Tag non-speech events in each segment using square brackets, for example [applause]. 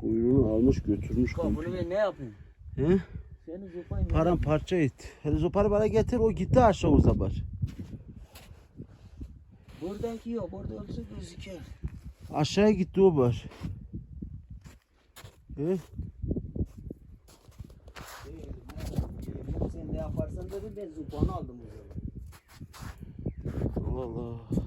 Kuyruğunu almış götürmüş. Bak bunu ben ne yapayım? He? Seni zopayım. Paramparça et. Hele zoparı bana getir o gitti aşağı o zaman. Buradaki yok. Burada olsa gözüküyor. Aşağıya gitti o var. He? Sen ne yaparsan dedim ben zopanı aldım o zaman. Allah Allah.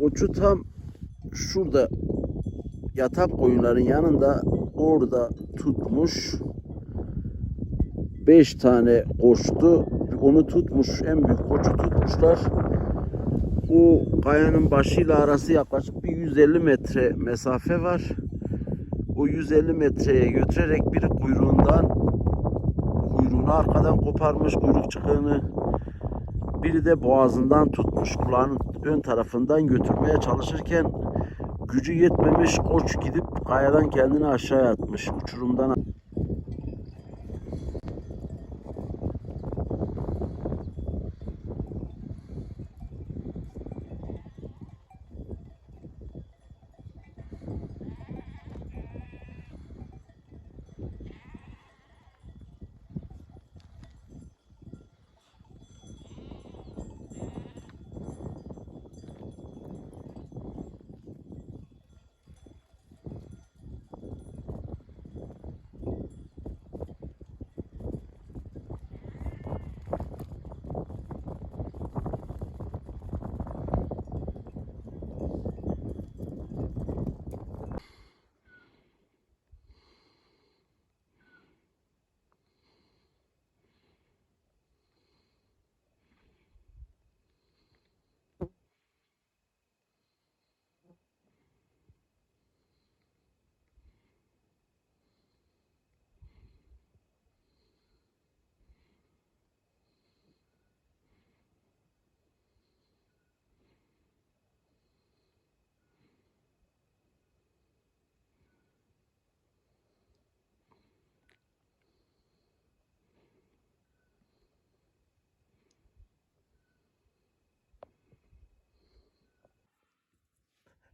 Koçu tam şurada yatak koyunların yanında orada tutmuş. Beş tane koştu. Onu tutmuş. En büyük koçu tutmuşlar. O kayanın başıyla arası yaklaşık bir 150 metre mesafe var. O 150 metreye götürerek biri kuyruğundan kuyruğunu arkadan koparmış kuyruk çıkığını biri de boğazından tutmuş kulağının ön tarafından götürmeye çalışırken gücü yetmemiş koç gidip kayadan kendini aşağıya atmış uçurumdan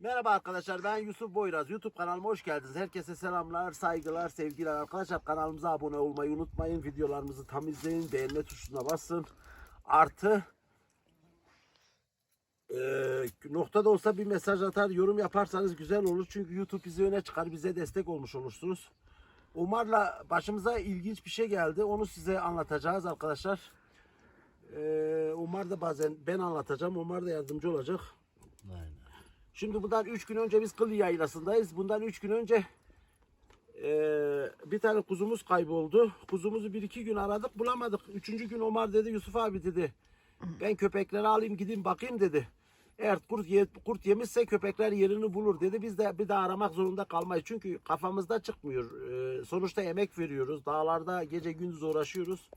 Merhaba arkadaşlar ben Yusuf Boyraz. YouTube kanalıma hoş geldiniz. Herkese selamlar, saygılar, sevgiler. Arkadaşlar kanalımıza abone olmayı unutmayın. Videolarımızı tam izleyin. Beğenme tuşuna basın. Artı eee noktada olsa bir mesaj atar, yorum yaparsanız güzel olur. Çünkü YouTube bizi öne çıkar. Bize destek olmuş olursunuz. Umar'la başımıza ilginç bir şey geldi. Onu size anlatacağız arkadaşlar. Eee Umar da bazen ben anlatacağım. Umar da yardımcı olacak. Şimdi bundan 3 gün önce biz Kılı Yaylası'ndayız. Bundan 3 gün önce eee, bir tane kuzumuz kayboldu. Kuzumuzu bir iki gün aradık bulamadık. Üçüncü gün Omar dedi Yusuf abi dedi. Ben köpekleri alayım gideyim bakayım dedi. Eğer kurt, ye- kurt yemişse köpekler yerini bulur dedi. Biz de bir daha aramak zorunda kalmayız. Çünkü kafamızda çıkmıyor. Eee, sonuçta emek veriyoruz. Dağlarda gece gündüz uğraşıyoruz.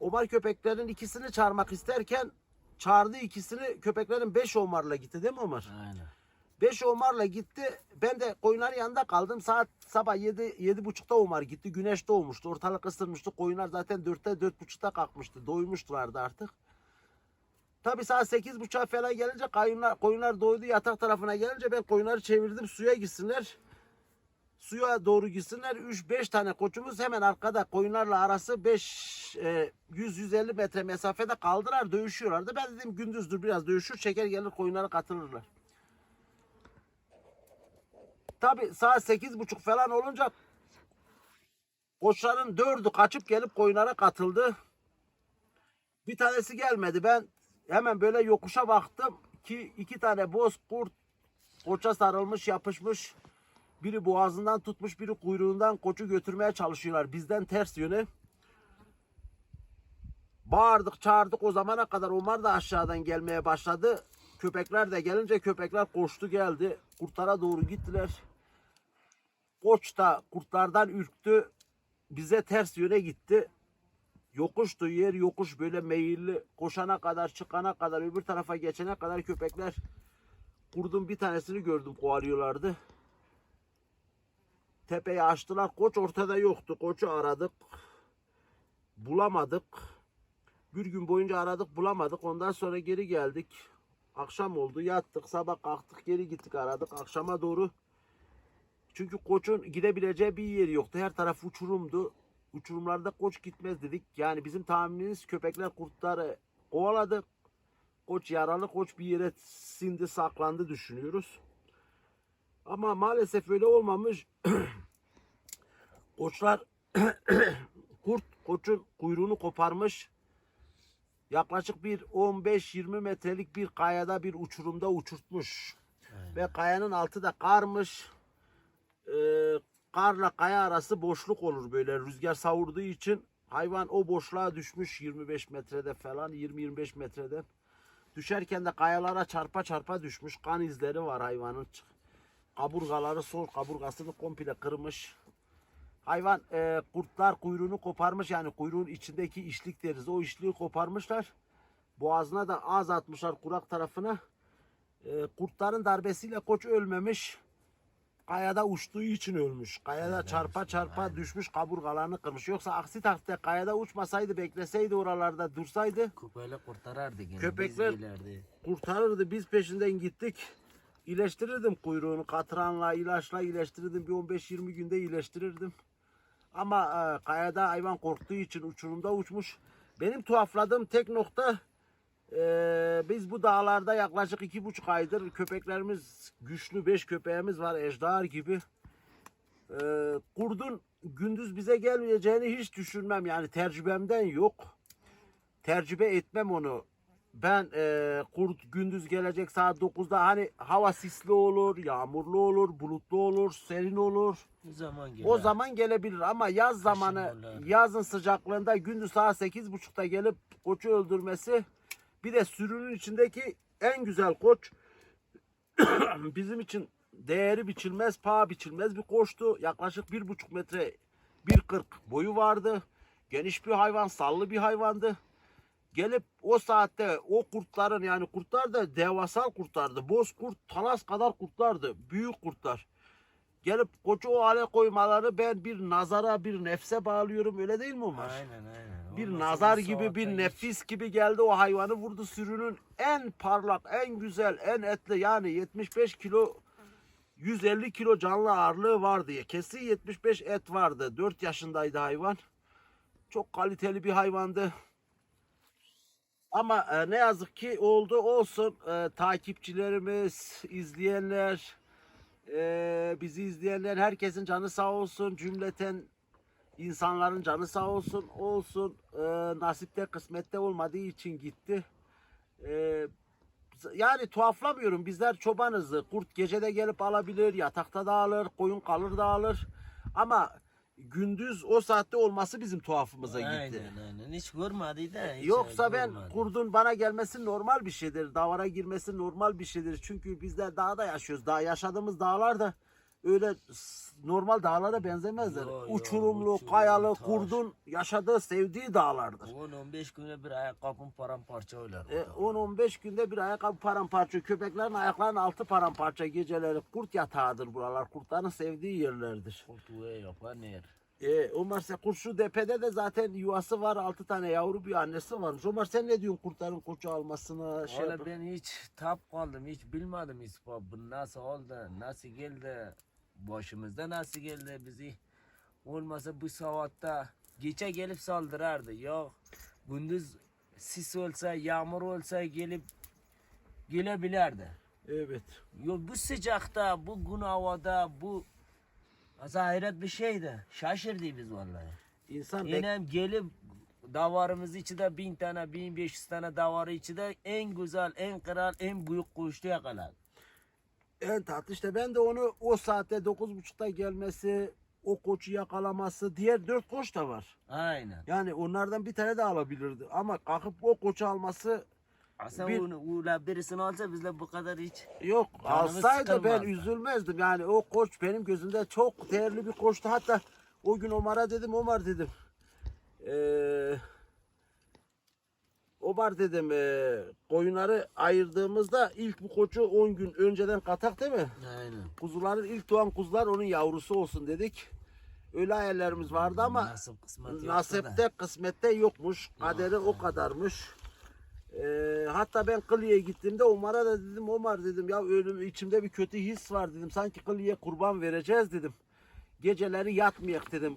Omar köpeklerin ikisini çağırmak isterken çağırdı ikisini köpeklerin 5 Omar'la gitti değil mi Omar? Aynen. 5 Omar'la gitti. Ben de koyunların yanında kaldım. Saat sabah 7 yedi buçukta Omar gitti. Güneş doğmuştu. Ortalık ısırmıştı. Koyunlar zaten 4'te 4.30'da kalkmıştı. Doymuşlardı artık. Tabii saat 8.30 falan gelince koyunlar, koyunlar doydu yatak tarafına gelince ben koyunları çevirdim suya gitsinler. Suya doğru gitsinler. 3-5 tane koçumuz hemen arkada koyunlarla arası 5 100-150 metre mesafede kaldılar dövüşüyorlardı. Ben dedim gündüzdür biraz dövüşür çeker gelir koyunlara katılırlar. Tabi saat sekiz buçuk falan olunca koçların dördü kaçıp gelip koyunlara katıldı. Bir tanesi gelmedi. Ben hemen böyle yokuşa baktım ki iki tane boz kurt koça sarılmış yapışmış. Biri boğazından tutmuş, biri kuyruğundan koçu götürmeye çalışıyorlar. Bizden ters yöne. Bağırdık, çağırdık. O zamana kadar Omar da aşağıdan gelmeye başladı. Köpekler de gelince köpekler koştu geldi. Kurtlara doğru gittiler. Koç da kurtlardan ürktü. Bize ters yöne gitti. Yokuştu yer yokuş böyle meyilli. Koşana kadar çıkana kadar öbür tarafa geçene kadar köpekler kurdun bir tanesini gördüm kovalıyorlardı. Tepeyi açtılar. Koç ortada yoktu. Koçu aradık. Bulamadık. Bir gün boyunca aradık bulamadık. Ondan sonra geri geldik. Akşam oldu yattık. Sabah kalktık geri gittik aradık. Akşama doğru. Çünkü koçun gidebileceği bir yeri yoktu. Her taraf uçurumdu. Uçurumlarda koç gitmez dedik. Yani bizim tahminimiz köpekler kurtları kovaladı. Koç yaralı koç bir yere sindi saklandı düşünüyoruz. Ama maalesef öyle olmamış. [clears throat] Koçlar [clears throat] kurt koçun kuyruğunu koparmış. Yaklaşık bir 15-20 metrelik bir kayada bir uçurumda uçurtmuş. Ve kayanın altı da karmış. Ee, karla kaya arası boşluk olur böyle rüzgar savurduğu için hayvan o boşluğa düşmüş 25 metrede falan 20-25 metreden. Düşerken de kayalara çarpa çarpa düşmüş. Kan izleri var hayvanın. Kaburgaları sol kaburgasını komple kırmış. Hayvan e, kurtlar kuyruğunu koparmış yani kuyruğun içindeki işlik deriz. O işliği koparmışlar. Boğazına da ağız atmışlar kurak tarafına. E, kurtların darbesiyle koç ölmemiş. Kayada uçtuğu için ölmüş. Kayada çarpa çarpa düşmüş kaburgalarını kırmış. Yoksa aksi takdirde kayada uçmasaydı bekleseydi oralarda dursaydı Köpeğiyle kurtarardı gene. Köpekler- kurtarırdı. Biz peşinden gittik. İyileştirirdim kuyruğunu. Katranla, ilaçla iyileştirirdim. Bir 15-20 günde iyileştirirdim. Ama e, kayada hayvan korktuğu için uçurumda uçmuş. Benim tuhafladığım tek nokta e, biz bu dağlarda yaklaşık iki buçuk aydır köpeklerimiz güçlü beş köpeğimiz var ejder gibi. E, kurdun gündüz bize gelmeyeceğini hiç düşünmem yani tecrübemden yok. Tercübe etmem onu ben e, kurt gündüz gelecek saat 9'da hani hava sisli olur, yağmurlu olur, bulutlu olur, serin olur. Zaman gelir. O zaman gelebilir ama yaz zamanı olur. yazın sıcaklığında gündüz saat 8.30'da gelip koçu öldürmesi bir de sürünün içindeki en güzel koç [coughs] bizim için değeri biçilmez, paha biçilmez bir koçtu. Yaklaşık bir buçuk metre 1.40 boyu vardı. Geniş bir hayvan, sallı bir hayvandı gelip o saatte o kurtların yani kurtlar da devasal kurtlardı. Boz kurt, talas kadar kurtlardı. Büyük kurtlar. Gelip koçu o hale koymaları ben bir nazara bir nefse bağlıyorum öyle değil mi Umar? Aynen aynen. Bir Olmasa nazar gibi bir nefis gibi geldi o hayvanı vurdu sürünün en parlak en güzel en etli yani 75 kilo 150 kilo canlı ağırlığı vardı. Kesin 75 et vardı. 4 yaşındaydı hayvan. Çok kaliteli bir hayvandı. Ama e, ne yazık ki oldu olsun E, takipçilerimiz, izleyenler, e, bizi izleyenler herkesin canı sağ olsun. Cümleten insanların canı sağ olsun. Olsun e, nasipte kısmette olmadığı için gitti. E, yani tuhaflamıyorum. Bizler çobanız. Kurt gecede gelip alabilir, yatakta da alır, koyun kalır da alır. Ama gündüz o saatte olması bizim tuhafımıza gitti. Aynen aynen. Hiç görmedi de. hiç Yoksa ben görmedi. kurdun bana gelmesi normal bir şeydir. Davara girmesi normal bir şeydir. Çünkü bizler dağda yaşıyoruz. Daha yaşadığımız dağlar da öyle normal dağlara benzemezler. Yo, yo, Uçurumlu, uçurum, kayalı, taş. kurdun yaşadığı, sevdiği dağlardır. 10-15 güne bir ayakkabım paramparça oylar. E, 10-15 günde bir ayakkabı paramparça. Köpeklerin ayaklarının altı paramparça geceleri. Kurt yatağıdır buralar. Kurtların sevdiği yerlerdir. Kurtuğu yapar ner. E, Ömer sen kurşu depede de zaten yuvası var. Altı tane yavru bir annesi varmış. Ömer sen ne diyorsun kurtların koçu almasına? Şey Valla yap- ben hiç tap kaldım. Hiç bilmedim ispa. Bu nasıl oldu? Nasıl geldi? Başımızda nasıl geldi bizi? Olmasa bu saatte gece gelip saldırardı. Yok gündüz sis olsa, yağmur olsa gelip gelebilirdi. Evet. Yok bu sıcakta, bu gün havada, bu hayret bir şeydi. Şaşırdı biz vallahi. İnsan İnem gelip davarımız içinde bin tane, bin beş yüz tane davarı içinde en güzel, en kral, en büyük kuştu yakaladı. En tatlı işte ben de onu o saatte 9.30'da gelmesi, o koçu yakalaması, diğer dört koç da var. Aynen. Yani onlardan bir tane de alabilirdi. Ama kalkıp o koçu alması Aslında Bir- onu, ula birisini alsa bizle bu kadar hiç. yok. Canımız Alsaydı ben üzülmezdim. Yani o koç benim gözümde çok değerli bir koçtu. Hatta o gün Omar'a dedim, Omar dedim. Eee Omar dedim e, koyunları ayırdığımızda ilk bu koçu 10 gün önceden katak değil mi? Aynen. Kuzuların ilk doğan kuzular onun yavrusu olsun dedik. Öyle hayallerimiz vardı ama Nasip kısmet nasipte kısmette yokmuş. Kaderi o kadarmış. Ee, hatta ben Kılı'ya gittiğimde Omar'a da dedim Omar dedim ya ölüm içimde bir kötü his var dedim. Sanki Kılı'ya kurban vereceğiz dedim. Geceleri yatmayak dedim.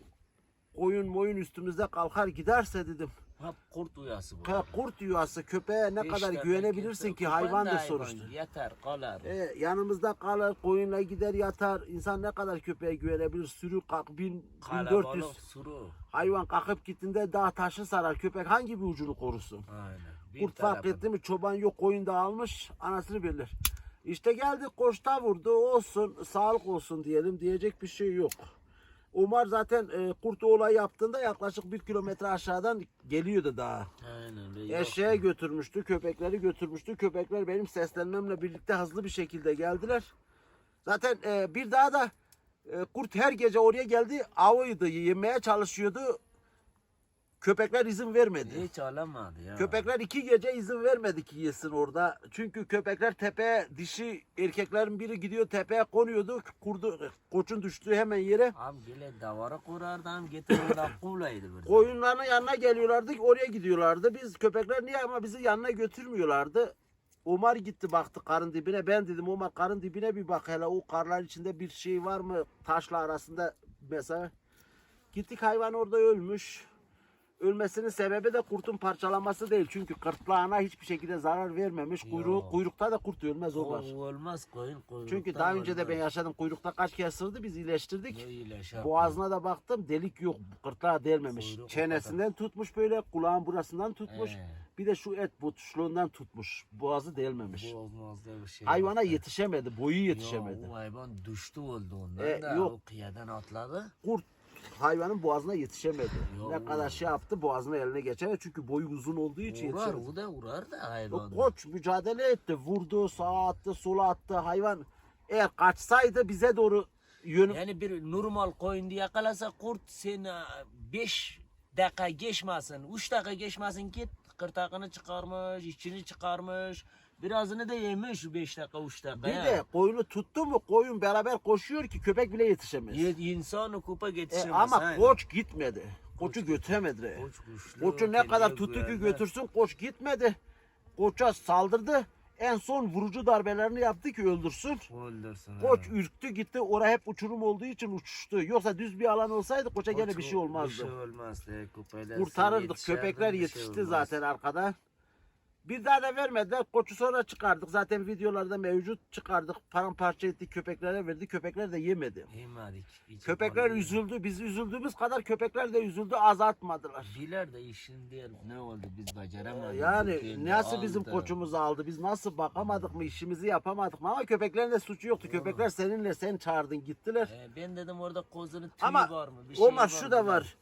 Koyun moyun üstümüzde kalkar giderse dedim. Hep kurt uyası bu. Ha, Kurt yuvası köpeğe ne Beş kadar güvenebilirsin kimse- ki kurban da hayvandır hayvan, sonuçta. Yeter kalar. E, yanımızda kalır, koyunla gider yatar. İnsan ne kadar köpeğe güvenebilir? Sürü kalk, bin, 1400 Kalabalık suru. hayvan kalkıp gittiğinde dağ taşı sarar. Köpek hangi bir ucunu korusun? Aynen. Bir Kurt fark etti mi çoban yok koyun dağılmış anasını bilir. İşte geldi koçta vurdu olsun sağlık olsun diyelim diyecek bir şey yok. Umar zaten e, kurt olay yaptığında yaklaşık bir kilometre aşağıdan geliyordu daha. Aynen. Eşeğe yoktu. götürmüştü, köpekleri götürmüştü. Köpekler benim seslenmemle birlikte hızlı bir şekilde geldiler. Zaten e, bir daha da e, kurt her gece oraya geldi, avıydı, yemeye çalışıyordu. Köpekler izin vermedi. Hiç alamadı ya. Köpekler iki gece izin vermedi ki yesin orada. Çünkü köpekler tepeye, dişi erkeklerin biri gidiyor tepeye konuyordu. Kurdu, koçun düştüğü hemen yere. Abi bile davara kurardı hem getirirdi [coughs] kuvlaydı burada. Koyunların yanına geliyorlardı, oraya gidiyorlardı. Biz köpekler niye ama bizi yanına götürmüyorlardı. Omar gitti baktı karın dibine. Ben dedim Omar karın dibine bir bak hele o karlar içinde bir şey var mı taşla arasında mesela. Gittik hayvan orada ölmüş. Ölmesinin sebebi de kurtun parçalaması değil. Çünkü kırtlağına hiçbir şekilde zarar vermemiş. Kuyruğu, Yok. kuyrukta da kurt ölmez o var. O olmaz koyun koyun. Çünkü daha önce de ben yaşadım. Kuyrukta kaç kere ısırdı biz iyileştirdik. Boğazına da baktım delik yok. Kırtlağa delmemiş. Kuyruk Çenesinden tutmuş böyle kulağın burasından tutmuş. He. Bir de şu et butuşluğundan tutmuş. Boğazı delmemiş. Boğazmazda bir şey. Hayvana yoktu. yetişemedi. Boyu yetişemedi. Ya, o hayvan düştü oldu ondan E, da yok. o kıyadan atladı. Kurt hayvanın boğazına yetişemedi. Yo. Ne kadar şey yaptı boğazına eline geçemedi. Çünkü boyu uzun olduğu için Uğrar yetişemedi. o da uğrar da O hayvan. koç mücadele etti. Vurdu, sağa attı, sola attı. Hayvan eğer kaçsaydı bize doğru yönü Yani bir normal koyun diye yakalasa kurt seni 5 dakika geçmesin, 3 dakika geçmesin git kırtakını çıkarmış, içini çıkarmış. Birazını da yemiş 5 dakika 3 dakika. Bir ya. de koyunu tuttu mu koyun beraber koşuyor ki köpek bile yetişemez. Ye- insanı kupa E, geçirmez. ama aynen. koç gitmedi. Koçu götüremedi. Koç güçlü, Koçu ne kadar tuttu ki götürsün koç gitmedi. Koça saldırdı. En son vurucu darbelerini yaptı ki öldürsün. Öldürsün. Koç ha. ürktü gitti. Oraya hep uçurum olduğu için uçuştu. Yoksa düz bir alan olsaydı koça gene Koç bir şey Bir olmazdı. şey olmazdı. Kupayla Kurtarırdık. Köpekler bir şey yetişti olmaz. zaten arkada. Bir daha da vermediler. Koçu sonra çıkardık. Zaten videolarda mevcut çıkardık. Paramparça ettik köpeklere verdik. Köpekler de yemedi. Yemedik. hiç Köpekler yapmadık. üzüldü. Biz üzüldüğümüz kadar köpekler de üzüldü. azaltmadılar. Biler de işin diğer ne oldu biz beceremadık. Yani Ülkeyi nasıl bizim aldı. koçumuzu aldı? Biz nasıl bakamadık mı? işimizi yapamadık mı? Ama köpeklerin de suçu yoktu. Köpekler seninle sen çağırdın gittiler. Ee, ben dedim orada kozunun tüyü Ama var mı? Bir şey Omar şu da var.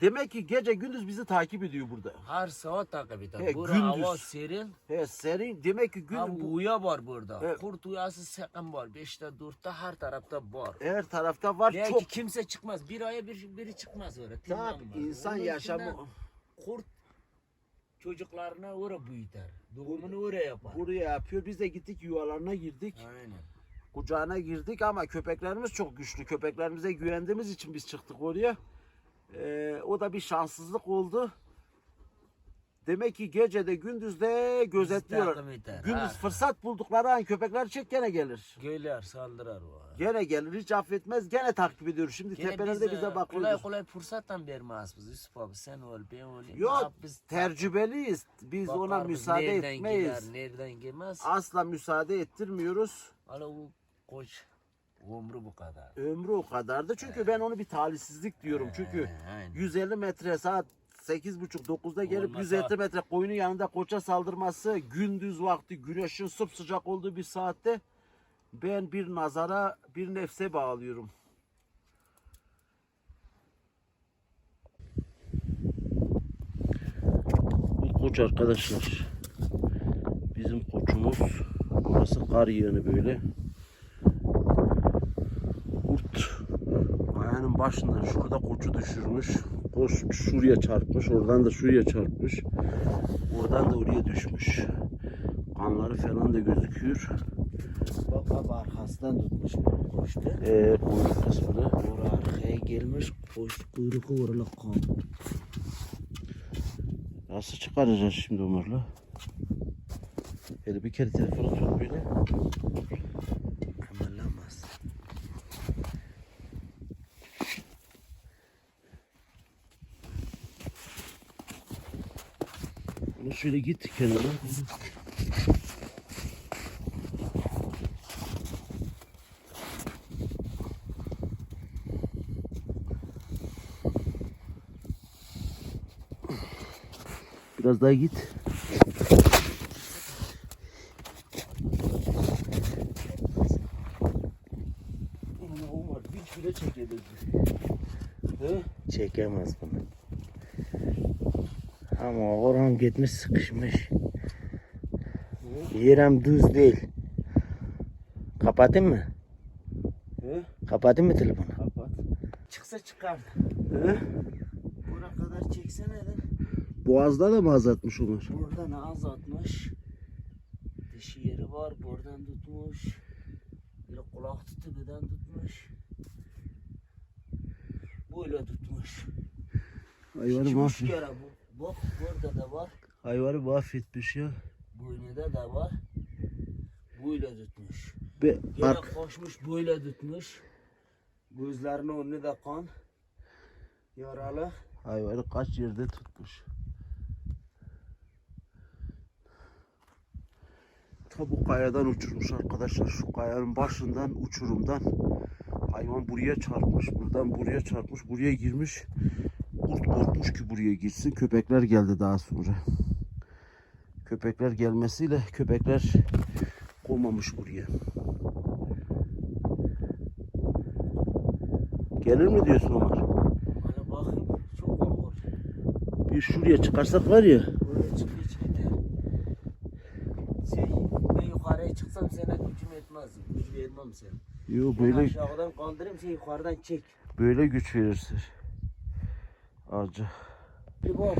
Demek ki gece gündüz bizi takip ediyor burada. Her saat takip eder. He, Bura gündüz. hava serin. He senin demek ki gün Hem uya var burada. Evet. Kurt uyası sakın var. Beşte dörtte her tarafta var. her tarafta var Belki çok. kimse çıkmaz. Bir aya bir, biri çıkmaz öyle. Tabii, insan Onun yaşamı Kurt çocuklarına oraya büyüter. Doğumunu oraya yapar. buraya yapıyor. Biz de gittik yuvalarına girdik. Aynen. Kucağına girdik ama köpeklerimiz çok güçlü. Köpeklerimize güvendiğimiz için biz çıktık oraya. Ee, o da bir şanssızlık oldu. Demek ki gece de gündüz de eder, Gündüz ha. fırsat buldukları an köpekler çek gene gelir. Gelir saldırar o. Gene gelir hiç affetmez gene takip ediyor. Şimdi Gene tepelerde biz, e, bize Kolay bakıyoruz. kolay fırsattan vermez biz Yusuf abi sen ol ben olayım. Yok Abi biz tecrübeliyiz. Biz ona bakar biz müsaade nereden etmeyiz. Gider, nereden girmez. Asla müsaade ettirmiyoruz. Hala o koç ömrü bu kadar. Ömrü o kadardı. Çünkü ben onu bir talihsizlik diyorum. Çünkü He, aynen. 150 metre saat 8.30-9'da gelip Olmasa- 150 metre koyunun yanında koça saldırması gündüz vakti güneşin sıcak olduğu bir saatte ben bir nazara bir nefse bağlıyorum. Bu koç arkadaşlar. Bizim koçumuz. Burası kar yığını böyle. Başından şurada koçu düşürmüş. koş şuraya çarpmış. Oradan da şuraya çarpmış. Oradan da oraya düşmüş. Kanları falan da gözüküyor. Bak bak arkasından tutmuş koştu. Ee, kuyruk kısmını. Oraya arkaya gelmiş koştu kuyruğu vurulup kaldı. Nasıl çıkaracağız şimdi Ömer'le? Hele bir kere telefonu tut böyle. Kımırlamaz. Bunu şöyle git kenara. Biraz daha git. Umar hiç bile çekemedi. He? Çekemez bunu. Ama oram gitmiş sıkışmış. Yerim düz değil. Kapatayım mı? He? Kapatayım mı telefonu? Kapat. Çıksa çıkar. He? Kadar çeksene de. Boğazda da mı azaltmış Umar? Buradan az atmış. Dişi yeri var. Buradan tutmuş. Bir kulak tütübüden tutmuş. Böyle tutmuş. Hayvanı İki üç mahvet. kere bu. Bak burada da var. Hayvanı mahvetmiş ya. Boynunda da var. Böyle tutmuş. Be, ark, koşmuş böyle tutmuş. Gözlerinin önünde de kan. Yaralı. hayvanı kaç yerde tutmuş. Ta bu kayadan uçurmuş arkadaşlar. Şu kayanın başından uçurumdan hayvan buraya çarpmış. Buradan buraya çarpmış. Buraya girmiş. Kurt korkmuş ki buraya girsin. Köpekler geldi daha sonra. Köpekler gelmesiyle köpekler komamış buraya. Gelir mi diyorsun Ömer? Hani bakayım çok ağır. Bir şuraya çıkarsak var ya. Böyle çıkıyor çıkıyor. Şey, ben yukarıya çıksam sana gücüm yetmez. Güç vermem sen. Yo Böyle... böyle Aşağıdan kaldırayım şey yukarıdan çek. böyle güç verirsin. Acı. Bir bak.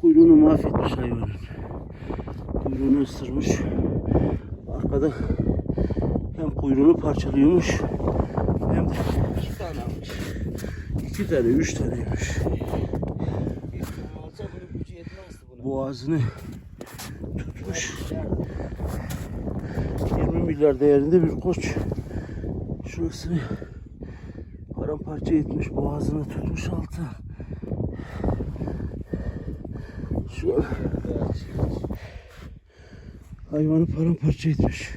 Kuyruğunu mahvetmiş hayvanın. Kuyruğunu ısırmış. Arkada hem kuyruğunu parçalıyormuş hem de İki tane almış. iki tane, üç taneymiş. Boğazını tutmuş. Nerede? 20 milyar değerinde bir koç. Şurasını paramparça etmiş, boğazını tutmuş altı. Şu hayvanı paramparça etmiş.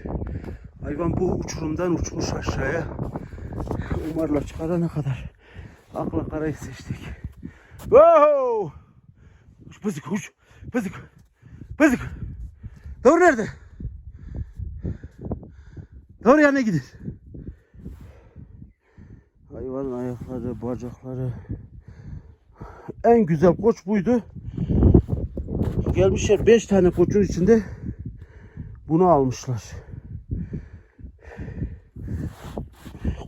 Hayvan bu uçurumdan uçmuş aşağıya. Umarla çıkarana kadar akla karayı seçtik. Wow! Uç bızık uç. Bızık. Bızık. Doğru nerede? Doğru yana gidin. Hayvanın ayakları, bacakları. En güzel koç buydu. Gelmişler 5 tane koçun içinde bunu almışlar.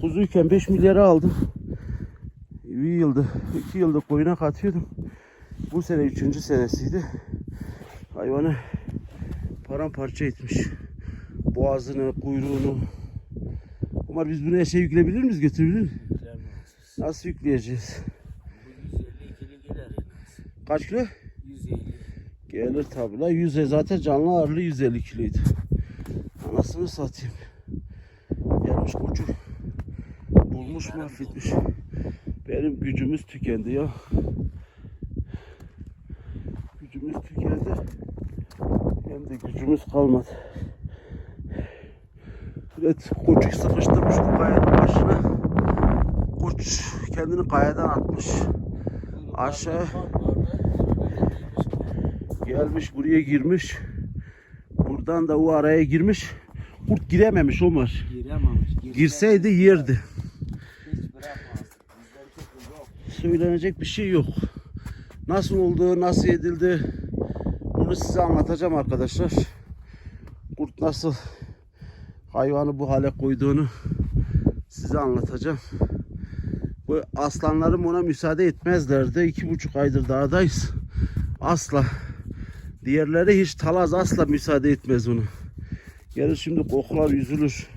Kuzuyken 5 milyara aldım. Bir yılda, iki yılda koyuna katıyordum. Bu sene üçüncü senesiydi. Hayvanı paramparça etmiş. Boğazını, kuyruğunu. Umar biz bunu eşeğe yükleyebilir miyiz, götürebilir miyiz? Nasıl yükleyeceğiz? Bu 150 kilo gelir en az. Kaç kilo? 150. Gelir tabi la. 100 zaten canlı ağırlığı 150 kiloydu. Anasını satayım. Gelmiş koçu. Bulmuş mahvetmiş. Benim gücümüz tükendi ya. Gücümüz tükendi. Hem de gücümüz kalmadı. Evet, koçu sıkıştırmış bu başına. Koç kendini kayadan atmış. Aşağı. Gelmiş buraya girmiş. Buradan da o araya girmiş. Kurt girememiş Omar. Girememiş. Girse Girseydi yerdi. Söylenecek bir şey yok. Nasıl oldu, nasıl edildi bunu size anlatacağım arkadaşlar. Kurt nasıl hayvanı bu hale koyduğunu size anlatacağım. Bu aslanlarım ona müsaade etmezlerdi. İki buçuk aydır dağdayız. Asla. Diğerleri hiç talaz asla müsaade etmez onu. Gelir şimdi koklar yüzülür.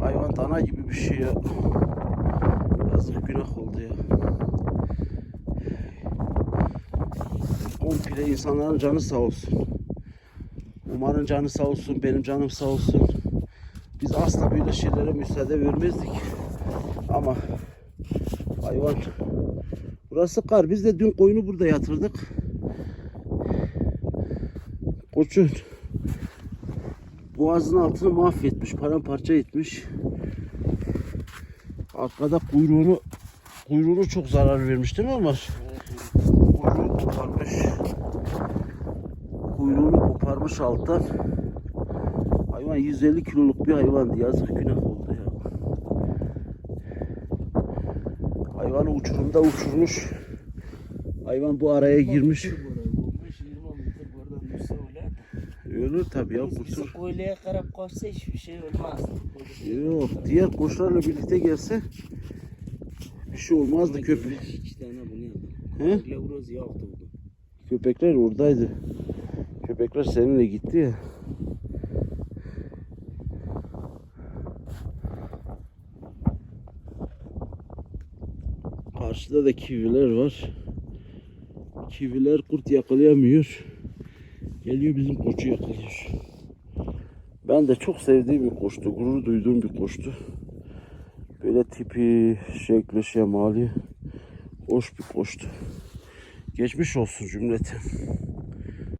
Hayvan dana gibi bir şey ya. Yazık günah oldu ya. Komple insanların canı sağ olsun. Umar'ın canı sağ olsun, benim canım sağ olsun. Biz asla böyle şeylere müsaade vermezdik. Ama hayvan burası kar. Biz de dün koyunu burada yatırdık. Koçun boğazın altını mahvetmiş, paramparça etmiş. Arkada kuyruğunu kuyruğunu çok zarar vermiş değil mi Ömer? Kuyruğu koparmış. Kuyruğunu koparmış alttan. Hayvan 150 kiloluk bir hayvandı. Yazık günah oldu ya. Hayvanı uçurumda uçurmuş. Hayvan bu araya girmiş. 15-20 metre buradan düşse öyle. Ölür tabii ya kusur. koyluya karab koşsa hiçbir şey olmaz. Yok diğer kuşlarla birlikte gelse bir şey olmazdı köpek. İki tane bunu He? Köpekler oradaydı. Köpekler seninle gitti ya. Karşıda da kiviler var. Kiviler kurt yakalayamıyor. Geliyor bizim koçu yakalıyor. Ben de çok sevdiğim bir koçtu. Gurur duyduğum bir koçtu. Böyle tipi, şekli, şemali hoş bir koçtu. Geçmiş olsun cümleten.